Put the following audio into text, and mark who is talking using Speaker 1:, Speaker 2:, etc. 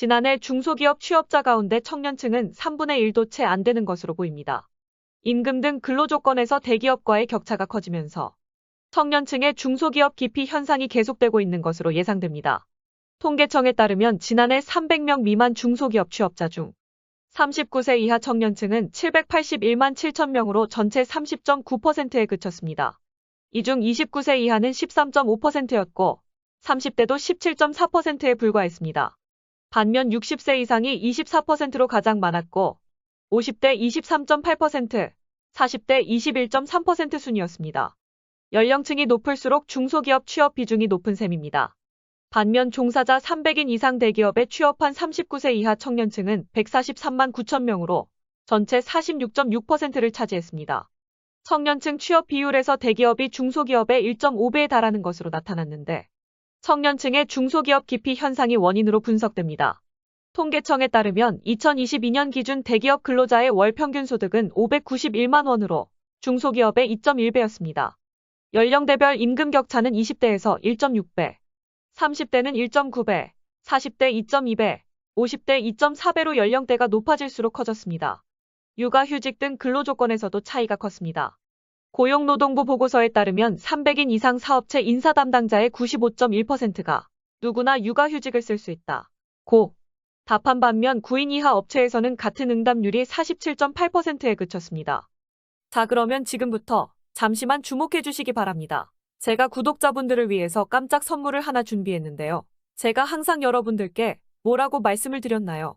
Speaker 1: 지난해 중소기업 취업자 가운데 청년층은 3분의 1도 채 안 되는 것으로 보입니다. 임금 등 근로조건에서 대기업과의 격차가 커지면서 청년층의 중소기업 기피 현상이 계속되고 있는 것으로 예상됩니다. 통계청에 따르면 지난해 300명 미만 중소기업 취업자 중 39세 이하 청년층은 781만 7천 명으로 전체 30.9%에 그쳤습니다. 이 중 29세 이하는 13.5%였고 30대도 17.4%에 불과했습니다. 반면 60세 이상이 24%로 가장 많았고 50대 23.8%, 40대 21.3% 순이었습니다. 연령층이 높을수록 중소기업 취업 비중이 높은 셈입니다. 반면 종사자 300인 이상 대기업에 취업한 39세 이하 청년층은 143만 9천 명으로 전체 46.6%를 차지했습니다. 청년층 취업 비율에서 대기업이 중소기업의 1.5배에 달하는 것으로 나타났는데 청년층의 중소기업 기피 현상이 원인으로 분석됩니다. 통계청에 따르면 2022년 기준 대기업 근로자의 월 평균 소득은 591만 원으로 중소기업의 2.1배였습니다. 연령대별 임금 격차는 20대에서 1.6배, 30대는 1.9배, 40대 2.2배, 50대 2.4배로 연령대가 높아질수록 커졌습니다. 육아 휴직 등 근로 조건에서도 차이가 컸습니다. 고용노동부 보고서에 따르면 300인 이상 사업체 인사 담당자의 95.1%가 누구나 육아휴직을 쓸 수 있다. 고. 답한 반면 9인 이하 업체에서는 같은 응답률이 47.8%에 그쳤습니다. 자, 그러면 지금부터 잠시만 주목해 주시기 바랍니다. 제가 구독자분들을 위해서 깜짝 선물을 하나 준비했는데요. 제가 항상 여러분들께 뭐라고 말씀을 드렸나요?